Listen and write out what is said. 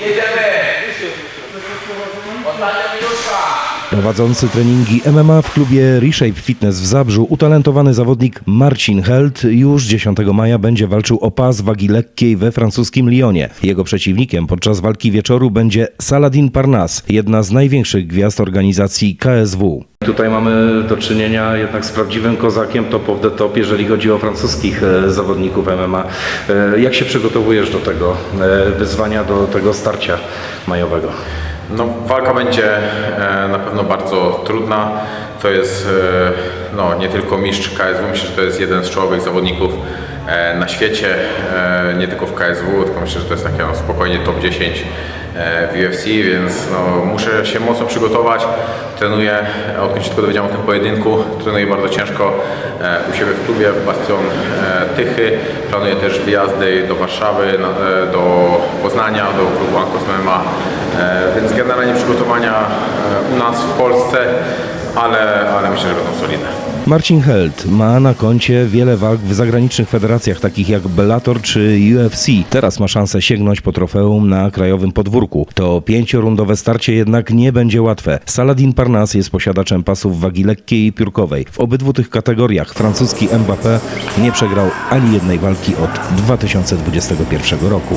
Jedziemy! Ostatnia minutka! Prowadzący treningi MMA w klubie Reshape Fitness w Zabrzu utalentowany zawodnik Marcin Held już 10 maja będzie walczył o pas wagi lekkiej we francuskim Lyonie. Jego przeciwnikiem podczas walki wieczoru będzie Saladin Parnas, jedna z największych gwiazd organizacji KSW. Tutaj mamy do czynienia jednak z prawdziwym kozakiem top of the top, jeżeli chodzi o francuskich e, zawodników MMA. E, Jak się przygotowujesz do tego e, wyzwania, do tego starcia majowego? No, walka będzie e, na pewno bardzo trudna. To jest e, no, nie tylko mistrz KSW, myślę, że to jest jeden z czołowych zawodników e, na świecie, nie tylko w KSW, tylko myślę, że to jest takie no, spokojnie top 10 e, w UFC, więc no, muszę się mocno przygotować. Trenuję, odkąd się tylko dowiedziałem o tym pojedynku, trenuję bardzo ciężko u siebie w klubie w Bastion Tychy. Planuję też wyjazdy do Warszawy, do Poznania, do klubu Ankos MMA. E, Więc generalnie przygotowania e, u nas w Polsce, ale, ale myślę, że będą solidne. Marcin Held ma na koncie wiele walk w zagranicznych federacjach takich jak Bellator czy UFC. Teraz ma szansę sięgnąć po trofeum na krajowym podwórku. To pięciorundowe starcie jednak nie będzie łatwe. Saladin Parnas jest posiadaczem pasów wagi lekkiej i piórkowej. W obydwu tych kategoriach francuski Mbappé nie przegrał ani jednej walki od 2021 roku.